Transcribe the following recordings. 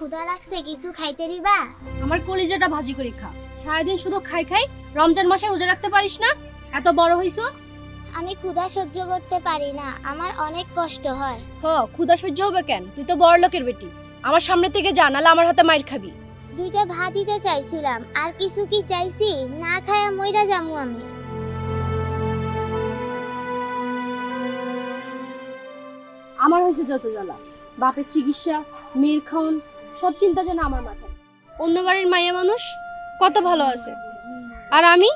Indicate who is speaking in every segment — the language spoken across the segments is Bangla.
Speaker 1: ক্ষুধা লাগছে কিছু খাইতে দিবা?
Speaker 2: আমার কলিজাটা ভাজি করে খা। সারাদিন শুধু খাই খাই রমজান মাসে রোজা রাখতে পারিস না? এত বড় হইছস?
Speaker 1: আমি ক্ষুধা সহ্য করতে পারি না আমার অনেক কষ্ট হয়।
Speaker 2: হ ক্ষুধা সহ্য হবে কেন? তুই তো বড় লোকের বেটি। আমার সামনে থেকে যা নাহলে আমার হাতে মাইর খাবি।
Speaker 1: দুইটা ভাত দিতে চাইছিলাম আর কিছু কি চাইছি? না খায়া মইরা যামু আমি।
Speaker 2: আমার হয়েছে যত জ্বালা। বাপের চিকিৎসা মেয়ের খাওন সব চিন্তা যেন আমার মাথায়। অন্য বাড়ির মাইয়া মানুষ কত ভালো আছে। আর আমি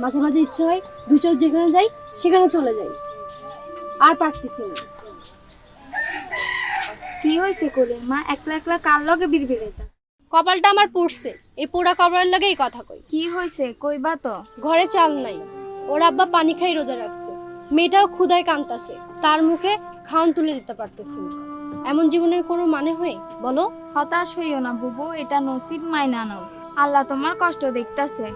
Speaker 2: মাঝে মাঝে ইচ্ছে হয় দুই চোখ যেখানে যাই সেখানে চলে যাই। আর পারতেছি না।
Speaker 3: কি হয়েছে কোলের মা একলা একলা কার লগে বিড়বিড়াইতা
Speaker 2: কপালটা আমার পুড়ছে। এই পোড়া কপালের লাগেই কথা কই।
Speaker 3: কি হয়েছে? কইবা তো?
Speaker 2: ঘরে চাল নাই। ওর আব্বা পানি খাই রোজা রাখছে। মেয়েটাও ক্ষুধায় কান্তাছে তার মুখে খাওন তুলে দিতে পারতেছে না। এমন জীবনের কোনো মানে হয়? বলো।
Speaker 3: হতাশ হইও না বুবু এটা নসিব মাইনা নাও। আল্লাহ তোমার কষ্ট দেখতাছে।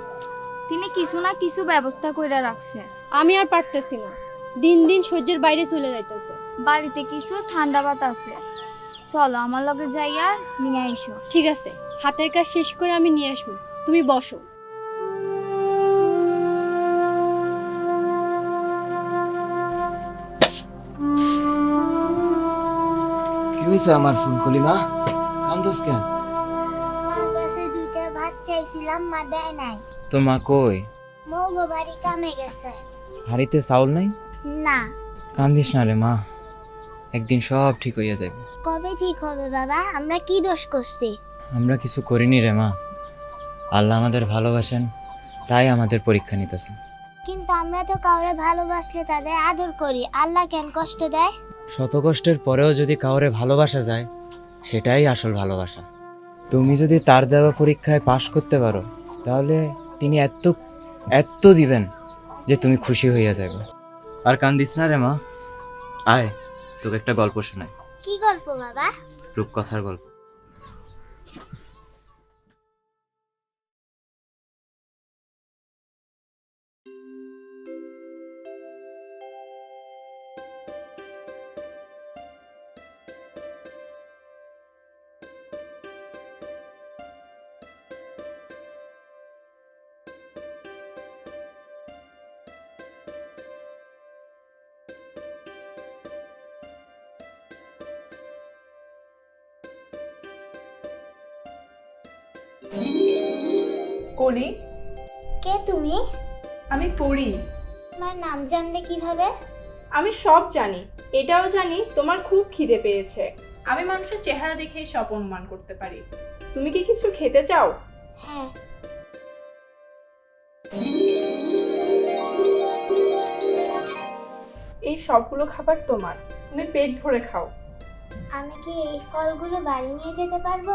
Speaker 3: তিনি কিছু না কিছু ব্যবস্থা কইরা রাখছে।
Speaker 2: আমি আর পারতেছি না। দিন দিন সহ্যের বাইরে চলে যাইতেছে।
Speaker 3: বাড়িতে কিছু ঠান্ডা ভাত আছে। চলো আমার লগে যাইয়া নিয়ে আইসো।
Speaker 2: ঠিক আছে। হাতের কাজ শেষ করে আমি নিয়ে আসব। তুমি বসো।
Speaker 4: হয়েছে আমার ফুলকলি মা কান্দোস কেন?
Speaker 1: তার কাছে দুইটা ভাত চাইছিলাম মা দেয় নাই।
Speaker 4: তোর মা কই?
Speaker 1: মৌগো বাড়ি কামে গেছে।
Speaker 4: হাড়িতে চাউল নাই?
Speaker 1: না।
Speaker 4: কান্দিস না রে মা একদিন সব ঠিক হইয়া যাবে
Speaker 1: কবে ঠিক হবে বাবা? আমরা কি দোষ করছি?
Speaker 4: আমরা কিছু করিনি রে মা। আল্লাহ আমাদের ভালোবাসেন তাই আমাদের পরীক্ষা নিতেছেন
Speaker 1: কিন্তু আমরা তো কাউরে ভালোবাসলে তাদের আদর করি। আল্লাহ কেন কষ্ট দেয়?
Speaker 4: শত কষ্টের পরেও যদি কাউরে ভালোবাসা যায় সেটাই আসল ভালোবাসা। তুমি যদি তার দেওয়া পরীক্ষায় পাশ করতে পারো তাহলে তিনি এত এত দিবেন যে তুমি খুশি হইয়া যাবে আর কান্দিস না রে মা। আয় তোকে একটা গল্প শোনাই।
Speaker 1: কি গল্প বাবা?
Speaker 4: রূপকথার গল্প।
Speaker 1: তোমার নাম জানলে কীভাবে?
Speaker 5: আমি সব জানি এটাও জানি তোমার খুব খিদে পেয়েছে। আমি মানুষের চেহারা দেখেই সব অনুমান করতে পারি। তুমি কি কিছু খেতে চাও?
Speaker 1: হ্যাঁ।
Speaker 5: এই সবগুলো খাবার তোমার তুমি পেট ভরে খাও।
Speaker 1: আমি কি এই ফলগুলো বাড়ি নিয়ে যেতে পারব?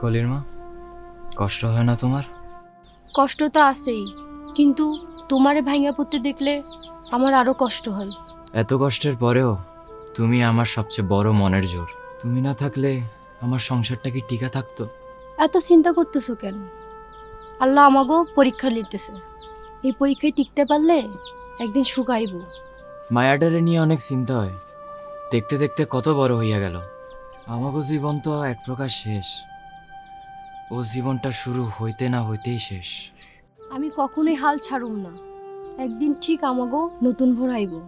Speaker 4: কলির মা? কষ্ট হয় না তোমার?
Speaker 2: কষ্ট তো আছেই কিন্তু তোমারে ভাঙা পড়তে দেখলে আমার আরও কষ্ট হয়।
Speaker 4: এত কষ্টের পরেও তুমি আমার সবচেয়ে বড় মনের জোর। তুমি না থাকলে আমার সংসারটা কি টিকা থাকতো?
Speaker 2: এত চিন্তা করতেছো কেন? আল্লাহ আমাকেও পরীক্ষা নিতেছে। এই পরীক্ষায় টিকতে পারলে একদিন শুকাইব।
Speaker 4: মায়াডারে নিয়ে অনেক চিন্তা হয়। দেখতে দেখতে কত বড় হইয়া গেল। আমাগো জীবন তো এক প্রকার শেষ। ও জীবনটা শুরু হইতে না হইতেই শেষ।
Speaker 2: আমি কখনোই হাল ছাড়ুম না। একদিন ঠিক আমাগো নতুন ভরাইব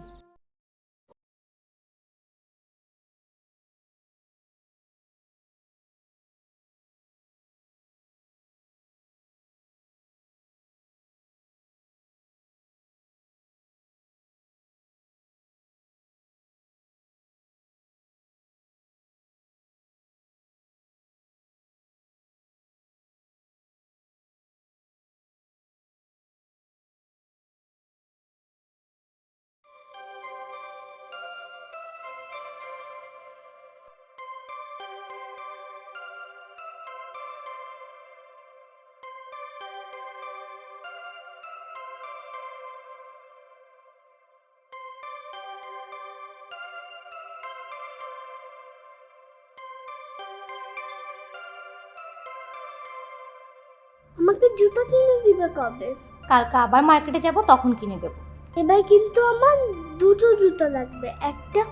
Speaker 1: আমাকে জুতো কিনে দিবে কবে?
Speaker 6: কালকে আবার মার্কেটে যাব তখন কিনে দেব।
Speaker 7: এবার কিন্তু আমার দুটো জুতো লাগবে একটা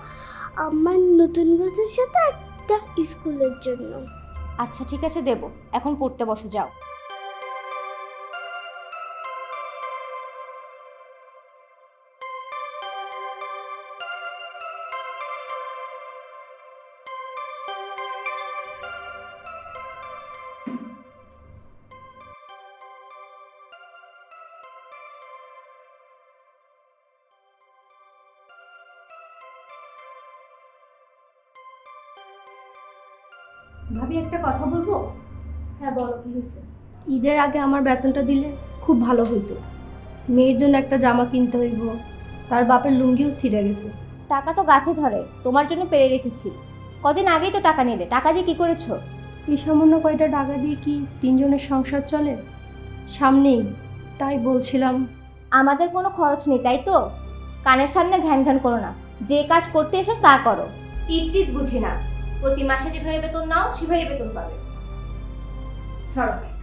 Speaker 7: আমার নতুন ড্রেসের সাথে একটা স্কুলের জন্য।
Speaker 2: আচ্ছা ঠিক আছে দেব। এখন পড়তে বসো যাও। ঈদের আগে আমার বেতনটা দিলে খুব ভালো হইতো। মেয়ের জন্য একটা জামা কিনতে হইব তার বাপের লুঙ্গিও ছিঁড়ে গেছে।
Speaker 6: টাকা তো গাছে ধরে তোমার জন্য পেরে রেখেছি। কদিন আগেই তো টাকা নিলে টাকা দিয়ে কি করেছ?
Speaker 2: এই সামান্য কয়টা টাকা দিয়ে কি তিনজনের সংসার চলে? সামনেই তাই বলছিলাম।
Speaker 6: আমাদের কোনো খরচ নেই তাই তো? কানের সামনে ঘ্যান ঘ্যান করো না। যে কাজ করতে এসো তা করো। টিপ টিপ বুঝি না। প্রতি মাসে যেভাবে বেতন নাও সেভাবে বেতন পাবে। সরো।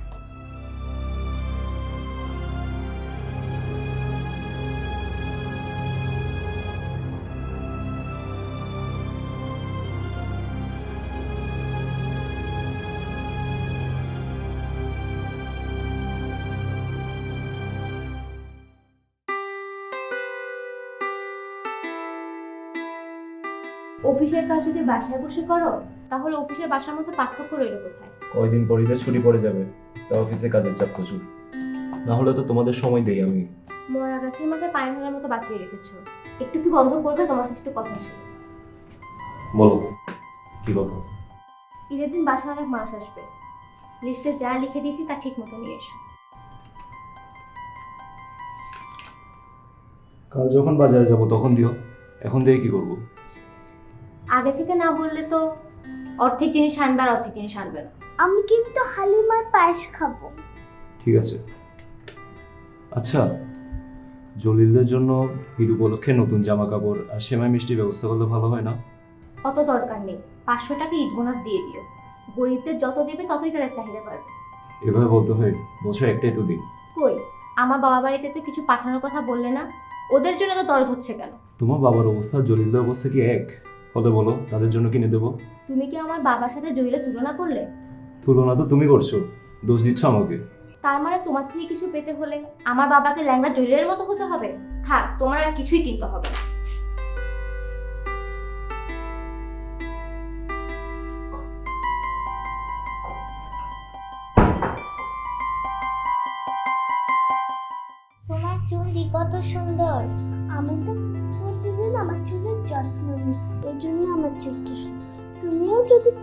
Speaker 6: অফিসের কাজ যদি বাসায় বসে করো তাহলে অফিসের বাসার মধ্যে পার্থক্য রইল কোথায়?
Speaker 8: কয়দিন পর ঈদের ছুটি পড়ে যাবে তা অফিসে কাজের চাপ প্রচুর। না হলে তো তোমাদের সময় দেই আমি।
Speaker 6: মরা গাছের পানি ঢালার মতো বাঁচিয়ে রেখেছো। একটু কি বন্ধ করবে? তোমার সাথে একটু কথা ছিল।
Speaker 8: বলো কি কথা
Speaker 6: ঈদের দিন বাসায় অনেক মানুষ আসবে। লিস্টে যা লিখে দিয়েছি তা ঠিক মতো নিয়ে এসো।
Speaker 8: কাল যখন বাজারে যাব তখন দিও। এখন দিয়ে কি করব?
Speaker 6: আগে থেকে না বললে তো অর্ধেক জিনিস আনবে আর অর্ধেক জিনিস আনবে না।
Speaker 7: আমি কিন্তু হালিমার পায়েস খাব।
Speaker 8: ঠিক আছে। আচ্ছা জলিলদের জন্য ঈদ উপলক্ষে নতুন জামা কাপড় আর সেমাই মিষ্টির ব্যবস্থা করলে ভালো হয় না?
Speaker 6: অত দরকার নেই। পাঁচশো টাকা ঈদ বোনাস দিয়ে দিও। গরিবদের যত দেবে ততই তাদের চাহিদা বাড়বে।
Speaker 8: এভাবে বলতে হয় বছর একটাই তো দিন।
Speaker 6: কই? আমার বাবা বাড়িতে তো কিছু পাঠানোর কথা বললে না? ওদের জন্য তো দরদ হচ্ছে কেন?
Speaker 8: তোমার বাবার অবস্থা জলিলদের অবস্থা কি এক? হলে বলো? তাদের জন্য কিনে দেবো।
Speaker 6: তুমি কি আমার বাবার সাথে জয়ীরে তুলনা করলে?
Speaker 8: তুলনা তো তুমি করছ। দোষ দিচ্ছ আমাকে।
Speaker 6: তার মানে তোমার থেকে কিছু পেতে হলে আমার বাবাকে ল্যাংড়া জয়ীরের মতো হতে হবে? থাক তোমার আর কিছুই কিনতে হবে না।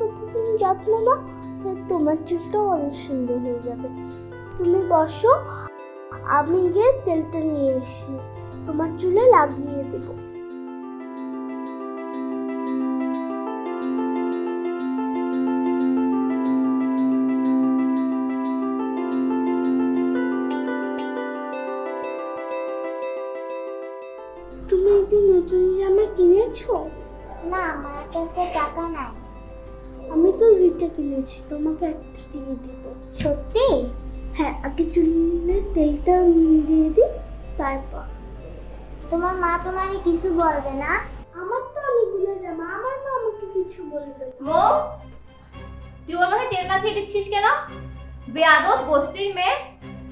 Speaker 7: প্রতিদিন যত্ন নাও, তাহলে তোমার চুলটাও অনেক সুন্দর হয়ে যাবে। তুমি বসো, আমি গিয়ে তেলটা নিয়ে এসি তোমার চুলে লাগিয়ে দেবো। কিনেছি তোমাকে একটা দিয়ে দিব। সত্যি? হ্যাঁ আগে চুলে তেলটা দিয়ে দিই তারপর। তোমার মা তোমাকে কিছু বলবে না? আমার তো অনেকগুলো জামা আমার মা আমাকে কিছু বলবে
Speaker 6: মো তুই ওর মাথায় তেল মাখিয়ে দিচ্ছিস কেন? বেয়াদব বস্তির মেয়ে।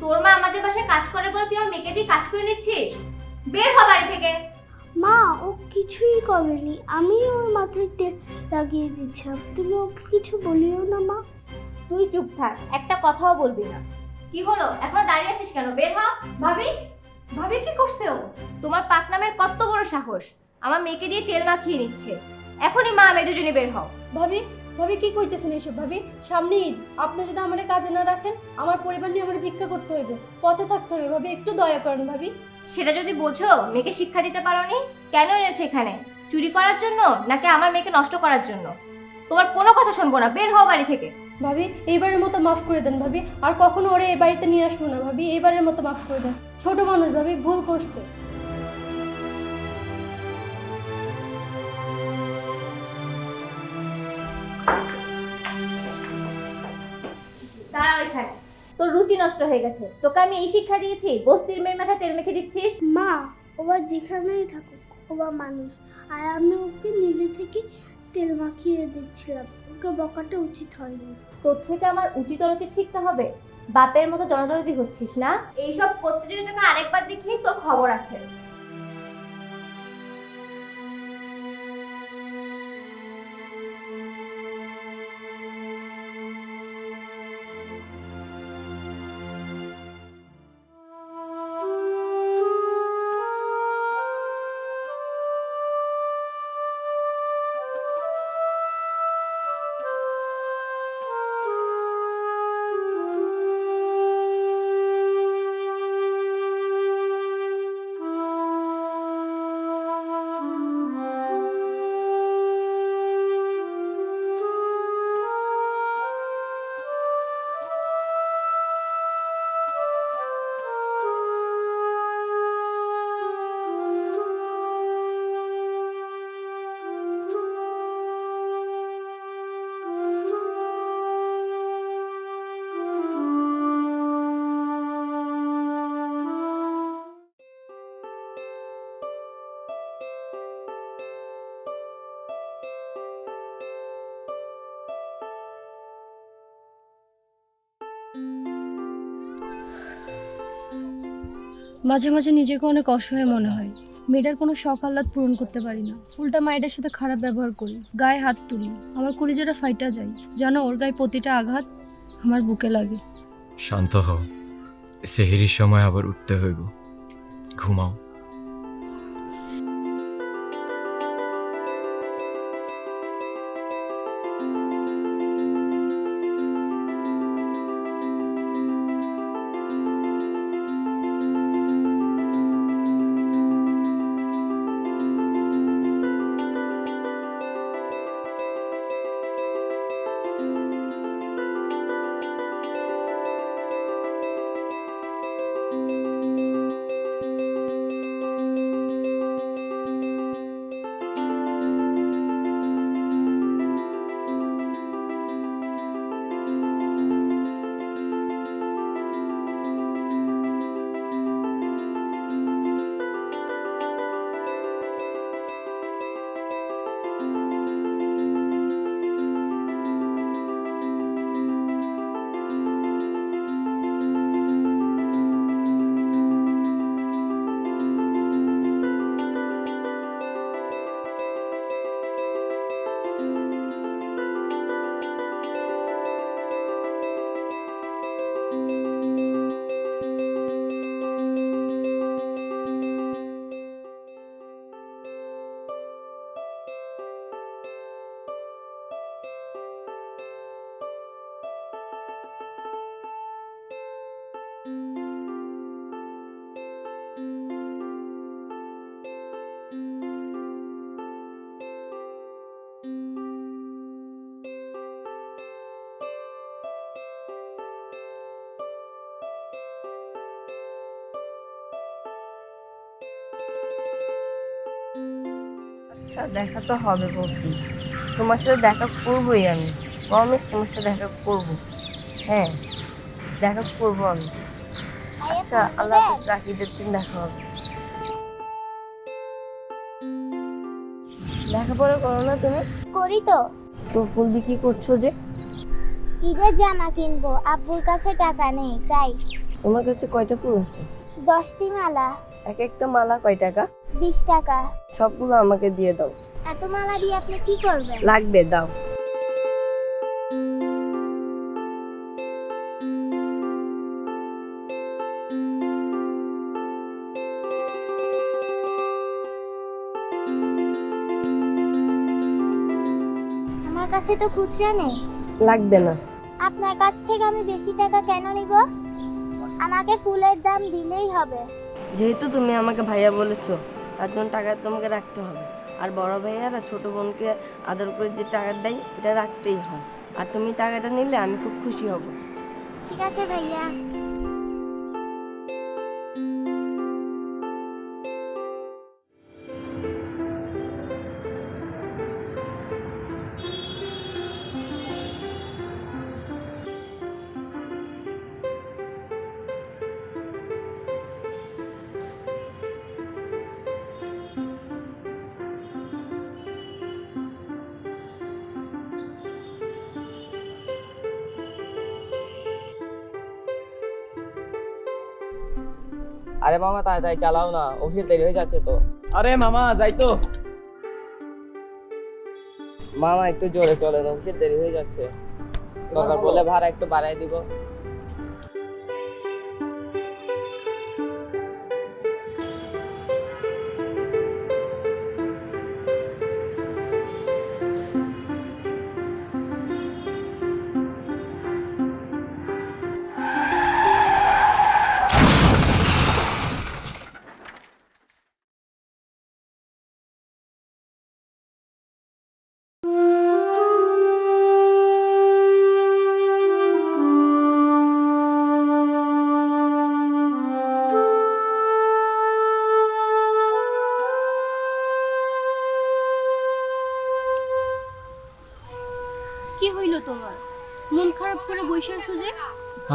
Speaker 6: তোর মা আমাদের বাসায় কাজ করে বলে তুই আমার মেয়েকে দিয়ে কাজ করে নিচ্ছিস? বের হ বাড়ি থেকে।
Speaker 7: মা ও কিছুই করেনি। আমি ওর মাথায় তেল লাগিয়ে দিচ্ছিলাম। তুমি ওকে কিছু বলিও না মা।
Speaker 6: তুই চুপ থাক একটা কথাও বলবি না। কি হলো? এখনও দাঁড়িয়ে আছিস কেন? বের হ। ভাবি ভাবি কি করছে ও? তোমার পাকনামের কত বড় সাহস। আমার মেয়েকে দিয়ে তেল মাখিয়ে নিচ্ছে। এখনই মা আমি দুজনে বের হও।
Speaker 2: ভাবি ভাবি কি কইতেছেন এসব? ভাবি সামনে ঈদ। আপনি যদি আমার কাজে না রাখেন আমার পরিবার নিয়ে আমার ভিক্ষা করতে হইবে। পথে থাকতে হবে। ভাবি একটু দয়া করেন ভাবি।
Speaker 6: সেটা যদি বোঝো, মেয়েকে শিক্ষা দিতে পারোনি, কেন এনেছো এখানে? চুরি করার জন্য নাকি আমার মেয়েকে নষ্ট করার জন্য? তোমার কোনো কথা শুনব না, বের হও বাড়ি থেকে।
Speaker 2: ভাবি, এইবারের মতো মাফ করে দেন ভাবি। আর কখনো ওরে এই বাড়িতে নিয়ে আসব না ভাবি, এইবারের মতো মাফ করে দেন। ছোট মানুষ ভাবি, ভুল করছে।
Speaker 6: রুচি নষ্ট হয়ে গেছে। তোকে আমি এই শিক্ষা দিয়েছি। বস্তির মেয়ের মাথায় তেল মেখে দিচ্ছিস?
Speaker 7: মা
Speaker 1: ওবা যেখানেই থাকুক ওবা মানুষ। আর আমি ওকে নিজে থেকে তেল মাখিয়ে দিচ্ছিলাম। ওকে বকাটা উচিত হয়নি।
Speaker 6: তোর থেকে আমার উচিত অনুচিত শিখতে হবে। বাপের মতো জনদরদি হচ্ছিস না? এইসব করতে যদি তোকে আরেকবার দেখি তোর খবর আছে।
Speaker 2: মাঝে মাঝে নিজেকে অনেক অসহায় মনে হয়। মেয়েটার কোনো শখ আহ্লাদ পূরণ করতে পারি না। উল্টা মায়েদের সাথে খারাপ ব্যবহার করি, গায়ে হাত তুলি। আমার কলিজাটা ফাইটা যাই যেন ওর গায়ে প্রতিটা আঘাত আমার বুকে লাগে।
Speaker 4: শান্ত হও। সেহেরির সময় আবার উঠতে হইব। ঘুমাও।
Speaker 9: আচ্ছা দেখা তো হবে বলছি। তোমার সাথে দেখা করবোই আমি। প্রমিস তোমার সাথে দেখা করব। হ্যাঁ দেখা করব আমি। আচ্ছা আল্লাহ হাফিজ রাখি দিন দেখা হবে। লেখাপড়া করো না তুমি?
Speaker 1: করি তো।
Speaker 9: তো ফুল বিক্রি করছ যে?
Speaker 1: ঈদের জামা কিনবো। আব্বুর কাছে টাকা নেই তাই।
Speaker 9: তোমার কাছে কয়টা ফুল আছে?
Speaker 1: দশটি মালা।
Speaker 9: এক একটা মালা কয় টাকা?
Speaker 1: বিশ টাকা।
Speaker 9: সবগুলো আমাকে দিয়ে দাও।
Speaker 1: এত মালা দিয়ে আপনি কি করবেন?
Speaker 9: লাগবে দাও।
Speaker 1: আমার কাছে তো খুচরা নেই।
Speaker 9: লাগবে না।
Speaker 1: আপনার কাছ থেকে আমি বেশি টাকা কেন নিব? আমাকে ফুলের দাম দিলেই হবে।
Speaker 9: যেহেতু তুমি আমাকে ভাইয়া বলেছ তার জন্য টাকা তোমাকে রাখতে হবে। আর বড় আর ছোটো বোনকে আদর করে যে টাকা দেয়, এটা রাখতেই হয়। আর তুমি টাকাটা নিলে আমি খুব খুশি হব।
Speaker 1: ঠিক আছে ভাইয়া।
Speaker 9: আরে মামা তাই তাই চালাও না। অফিসে দেরি হয়ে যাচ্ছে তো।
Speaker 10: আরে মামা যাই তো।
Speaker 9: মামা একটু জোরে চলেন অফিসে দেরি হয়ে যাচ্ছে। দরকার পড়লে ভাড়া একটু বাড়াই দিব।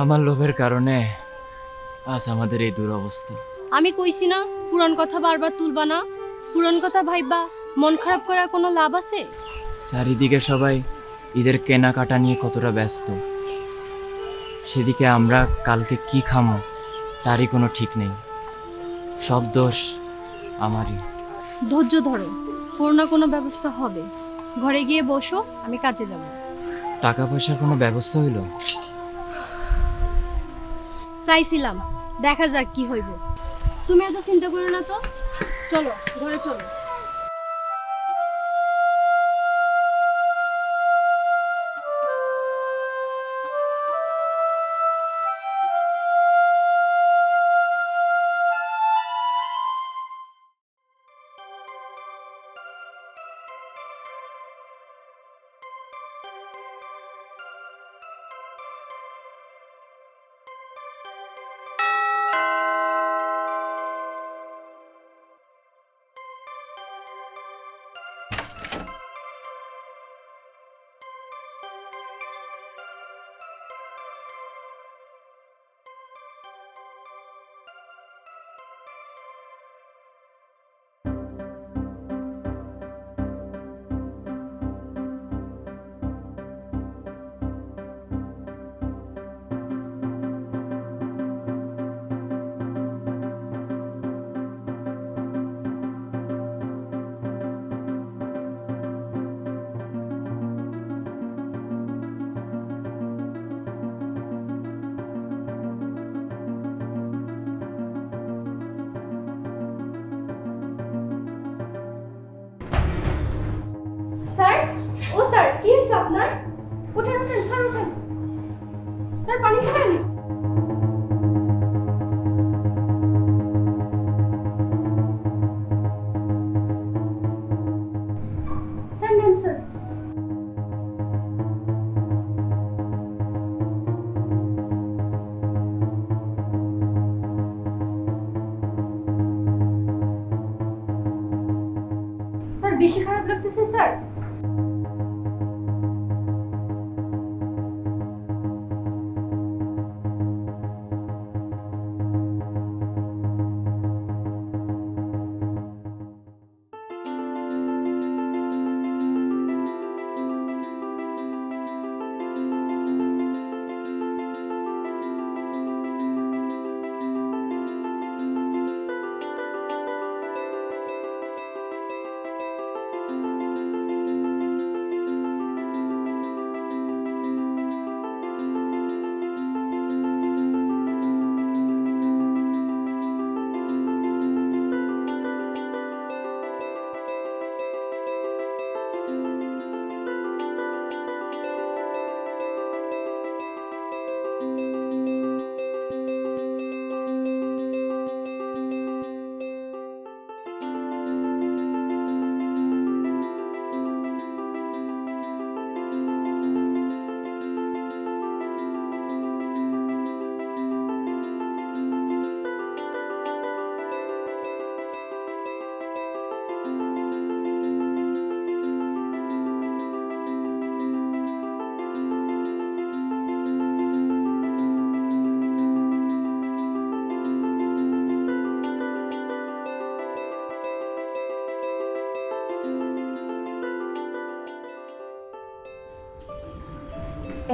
Speaker 4: আমার লোভের কারণে আজ আমাদের এই দুরবস্থা।
Speaker 2: আমি কইছি না পুরান কথা বারবার তুলবা না। পুরান কথা ভাইবা মন খারাপ করার কোনো লাভ আছে?
Speaker 4: চারিদিকে সবাই ঈদের কেনাকাটা নিয়ে কতটা ব্যস্ত। সেদিকে আমরা কালকে কি খামো তারই কোনো ঠিক নেই। সব দোষ আমারই।
Speaker 2: ধৈর্য ধরো কোনো না কোনো ব্যবস্থা হবে। ঘরে গিয়ে বসো আমি কাজে যাব।
Speaker 4: টাকা পয়সার কোনো ব্যবস্থা হইল?
Speaker 2: চাইছিলাম। দেখা যাক কি হইব। তুমি এত চিন্তা করো না তো। চলো ঘরে চলো। আপনার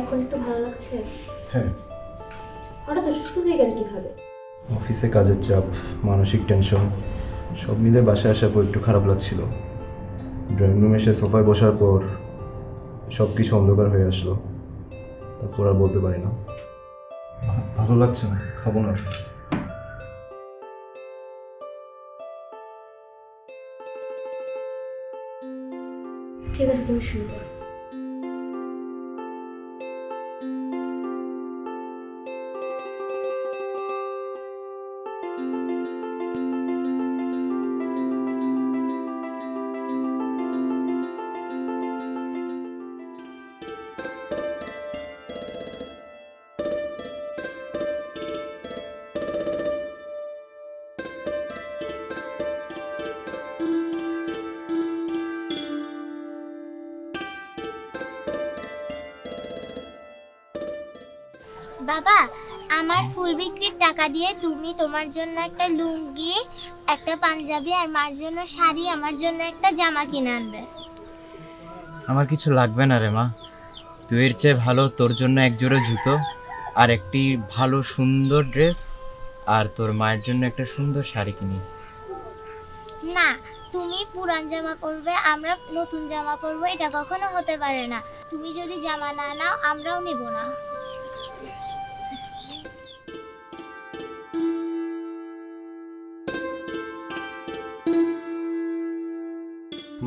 Speaker 2: এখন একটু ভালো লাগছে?
Speaker 8: হ্যাঁ।
Speaker 2: হঠাৎ অসুস্থ হয়ে গেল কীভাবে?
Speaker 8: অফিসে কাজের চাপ মানসিক টেনশন সব মিলে বাসায় আসার পর একটু খারাপ লাগছিল। ড্রয়িং রুমে এসে সোফায় বসার পর সব কিছু অন্ধকার হয়ে আসলো। তারপর আর বলতে পারি না। ভালো লাগছে না খাব না
Speaker 2: ঠিক আছে তুমি শুরু করো
Speaker 1: বাবা আমার ফুল বিক্রির টাকা দিয়ে তুমি তোমার জন্য একটা লুঙ্গি একটা পাঞ্জাবি আর মার জন্য শাড়ি আমার জন্য একটা জামা কিনে আনবে।
Speaker 4: আমার কিছু লাগবে না রে মা। তুই এর চেয়ে ভালো তোর জন্য এক জোড়া জুতো আর একটি ভালো সুন্দর ড্রেস আর তোর মায়ের জন্য একটা সুন্দর শাড়ি কিনিস
Speaker 1: না তুমি পুরান জামা পরবে আমরা নতুন জামা পরবো এটা কখনো হতে পারে না। তুমি যদি জামা না নাও আমরাও নিব না।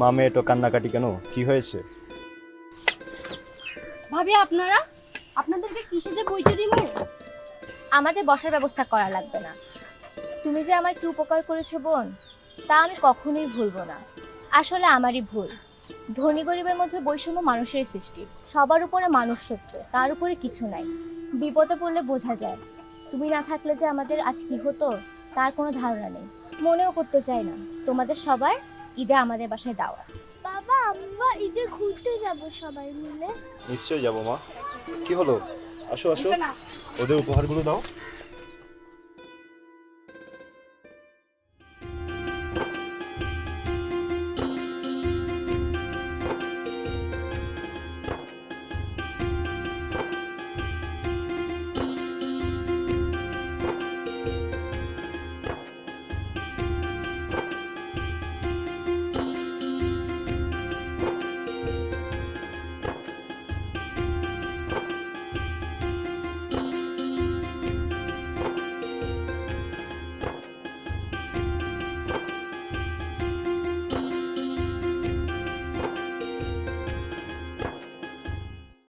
Speaker 8: মামে এটো কান্নাকাটি কেন? কি হয়েছে?
Speaker 2: ভাবি, আপনারা? আপনাদেরকে কিসে যে বইতে দিব?
Speaker 6: আমাদের বসার ব্যবস্থা করা লাগবে না। তুমি যে আমার কি উপকার করেছ বোন, তা আমি কখনোই ভুলবো না। আসলে আমারই ভুল। ধনী গরিবের মধ্যে বৈষম্য মানুষের সৃষ্টি। সবার উপরে মানুষ সত্য, তার উপরে কিছু নাই। বিপদে পড়লে বোঝা যায়। তুমি না থাকলে যে আমাদের আজ কি হতো, তার কোনো ধারণা নেই। মনেও করতে চাই না। তোমাদের সবার ঈদে আমাদের বাসায় দাওয়া।
Speaker 1: বাবা আমরা ঈদে ঘুরতে যাব সবাই মিলে।
Speaker 8: নিশ্চয়ই যাব মা। কি হলো? আসো আসো। ওদের উপহারগুলো দাও।